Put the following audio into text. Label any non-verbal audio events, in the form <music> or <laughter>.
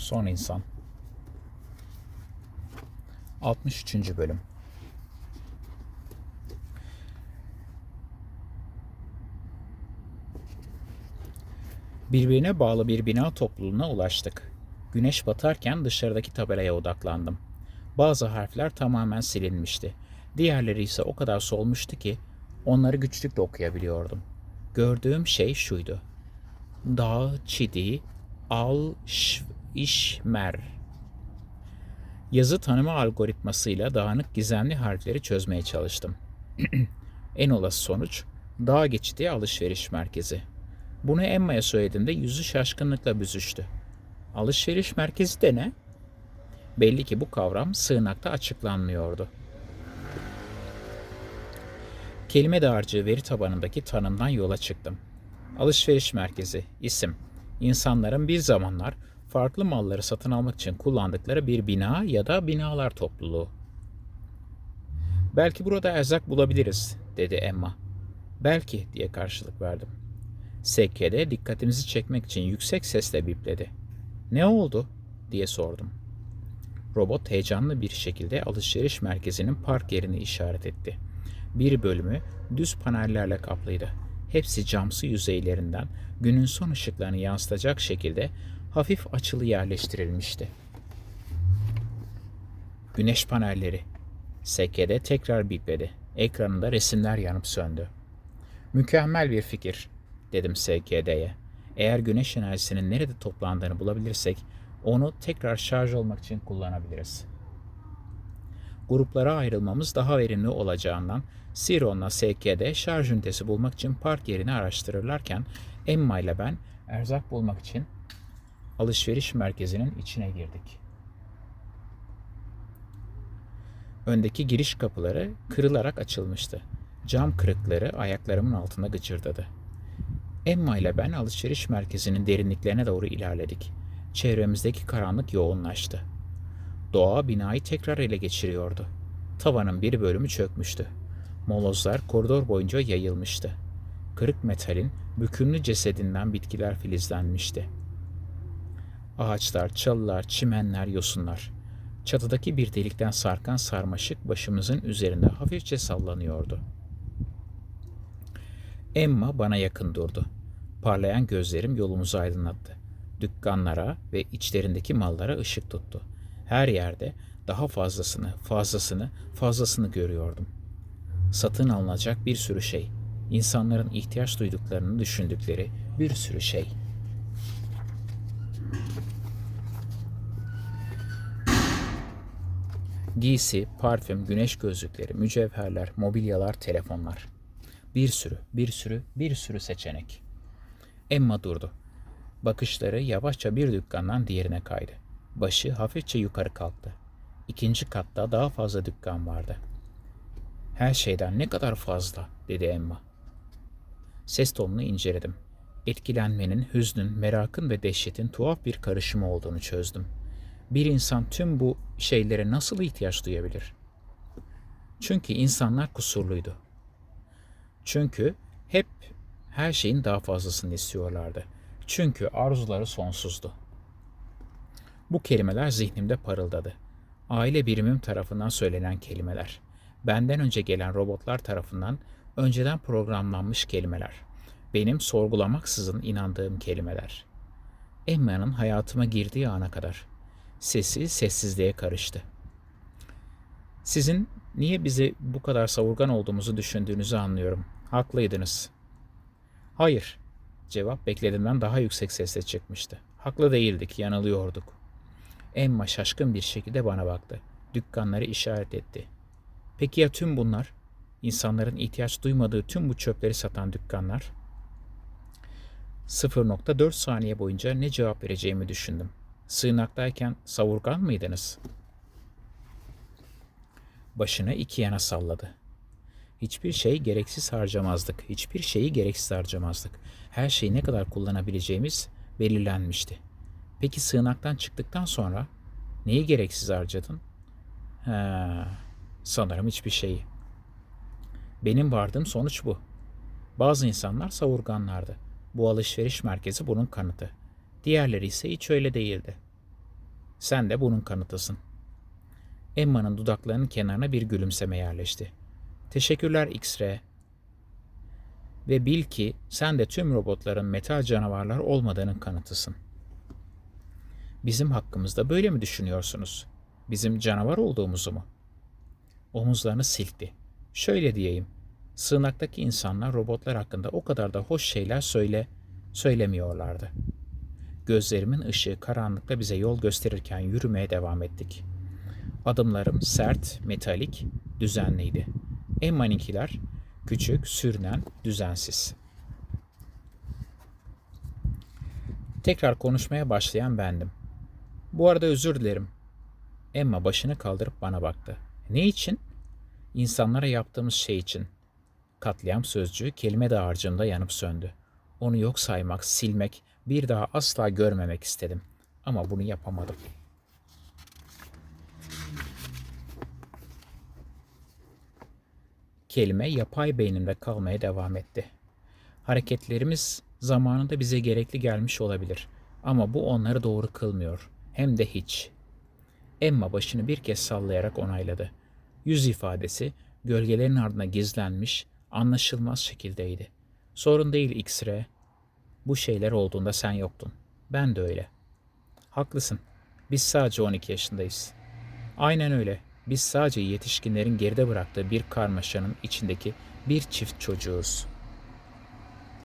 Son insan. 63. bölüm. Birbirine bağlı bir bina topluluğuna ulaştık. Güneş batarken dışarıdaki tabelaya odaklandım. Bazı harfler tamamen silinmişti. Diğerleri ise o kadar solmuştu ki onları güçlükle okuyabiliyordum. Gördüğüm şey şuydu. Dağ, çidi, al, ş, işmer. Yazı tanıma algoritmasıyla dağınık gizemli harfleri çözmeye çalıştım. <clears throat> en olası sonuç dağ geçidi alışveriş merkezi. Bunu Emma'ya söylediğimde yüzü şaşkınlıkla büzüştü. Alışveriş merkezi de ne? Belli ki bu kavram sığınakta açıklanmıyordu. Kelime dağarcığı veri tabanındaki tanımdan yola çıktım. Alışveriş merkezi, isim, insanların bir zamanlar farklı malları satın almak için kullandıkları bir bina ya da binalar topluluğu. Belki burada erzak bulabiliriz, dedi Emma. Belki diye karşılık verdim. Sekkede dikkatimizi çekmek için yüksek sesle bipledi. Ne oldu? diye sordum. Robot heyecanlı bir şekilde alışveriş merkezinin park yerini işaret etti. Bir bölümü düz panellerle kaplıydı. Hepsi camsı yüzeylerinden günün son ışıklarını yansıtacak şekilde hafif açılı yerleştirilmişti. Güneş panelleri. Sekkede tekrar bipledi. Ekranında resimler yanıp söndü. Mükemmel bir fikir, dedim SKD'ye. Eğer güneş enerjisinin nerede toplandığını bulabilirsek onu tekrar şarj olmak için kullanabiliriz. Gruplara ayrılmamız daha verimli olacağından Siron'la SK'de şarj ünitesi bulmak için park yerini araştırırlarken Emma ile ben erzak bulmak için alışveriş merkezinin içine girdik. Öndeki giriş kapıları kırılarak açılmıştı. Cam kırıkları ayaklarımın altında gıcırdadı. Emma ile ben alışveriş merkezinin derinliklerine doğru ilerledik. Çevremizdeki karanlık yoğunlaştı. Doğa binayı tekrar ele geçiriyordu. Tavanın bir bölümü çökmüştü. Molozlar koridor boyunca yayılmıştı. Kırık metalin bükümlü cesedinden bitkiler filizlenmişti. Ağaçlar, çalılar, çimenler, yosunlar. Çatıdaki bir delikten sarkan sarmaşık başımızın üzerinde hafifçe sallanıyordu. Emma bana yakın durdu. Parlayan gözlerim yolumuzu aydınlattı. Dükkanlara ve içlerindeki mallara ışık tuttu. Her yerde daha fazlasını, fazlasını, fazlasını görüyordum. Satın alınacak bir sürü şey. İnsanların ihtiyaç duyduklarını düşündükleri bir sürü şey. Giysi, parfüm, güneş gözlükleri, mücevherler, mobilyalar, telefonlar. Bir sürü, bir sürü, bir sürü seçenek. Emma durdu. Bakışları yavaşça bir dükkandan diğerine kaydı. Başı hafifçe yukarı kalktı. İkinci katta daha fazla dükkan vardı. Her şeyden ne kadar fazla, dedi Emma. Ses tonunu inceledim. Etkilenmenin, hüznün, merakın ve dehşetin tuhaf bir karışımı olduğunu çözdüm. Bir insan tüm bu şeylere nasıl ihtiyaç duyabilir? Çünkü insanlar kusurluydu. Çünkü hep her şeyin daha fazlasını istiyorlardı. Çünkü arzuları sonsuzdu. Bu kelimeler zihnimde parıldadı. Aile birimim tarafından söylenen kelimeler. Benden önce gelen robotlar tarafından önceden programlanmış kelimeler. Benim sorgulamaksızın inandığım kelimeler. Emma'nın hayatıma girdiği ana kadar. Sesi sessizliğe karıştı. Sizin niye bizi bu kadar savurgan olduğumuzu düşündüğünüzü anlıyorum. Haklıydınız. Hayır. Cevap beklediğimden daha yüksek sesle çıkmıştı. Haklı değildik, yanılıyorduk. Emma şaşkın bir şekilde bana baktı. Dükkanları işaret etti. Peki ya tüm bunlar? İnsanların ihtiyaç duymadığı tüm bu çöpleri satan dükkanlar? 0.4 saniye boyunca ne cevap vereceğimi düşündüm. Sığınaktayken savurgan mıydınız? Başını iki yana salladı. Hiçbir şey gereksiz harcamazdık. Hiçbir şeyi gereksiz harcamazdık. Her şeyi ne kadar kullanabileceğimiz belirlenmişti. Peki sığınaktan çıktıktan sonra neyi gereksiz harcadın? Ha, sanırım hiçbir şeyi. Benim vardığım sonuç bu. Bazı insanlar savurganlardı. Bu alışveriş merkezi bunun kanıtı. Diğerleri ise hiç öyle değildi. Sen de bunun kanıtısın. Emma'nın dudaklarının kenarına bir gülümseme yerleşti. Teşekkürler X-Ray. Ve bil ki sen de tüm robotların metal canavarlar olmadığının kanıtısın. Bizim hakkımızda böyle mi düşünüyorsunuz? Bizim canavar olduğumuzu mu? Omuzlarını silkti. Şöyle diyeyim. Sığınaktaki insanlar robotlar hakkında o kadar da hoş şeyler söyle söylemiyorlardı. Gözlerimin ışığı karanlıkta bize yol gösterirken yürümeye devam ettik. Adımlarım sert, metalik, düzenliydi. Emma'ninkiler küçük, sürünen, düzensiz. Tekrar konuşmaya başlayan bendim. Bu arada özür dilerim. Emma başını kaldırıp bana baktı. Ne için? İnsanlara yaptığımız şey için. Katliam sözcüğü kelime dağarcığımda yanıp söndü. Onu yok saymak, silmek, bir daha asla görmemek istedim. Ama bunu yapamadım. Kelime yapay beynimde kalmaya devam etti. Hareketlerimiz zamanında bize gerekli gelmiş olabilir. Ama bu onları doğru kılmıyor. Hem de hiç. Emma başını bir kez sallayarak onayladı. Yüz ifadesi gölgelerin ardına gizlenmiş, anlaşılmaz şekildeydi. Sorun değil X-Ray. Bu şeyler olduğunda sen yoktun. Ben de öyle. Haklısın. Biz sadece 12 yaşındayız. Aynen öyle. Biz sadece yetişkinlerin geride bıraktığı bir karmaşanın içindeki bir çift çocuğuz.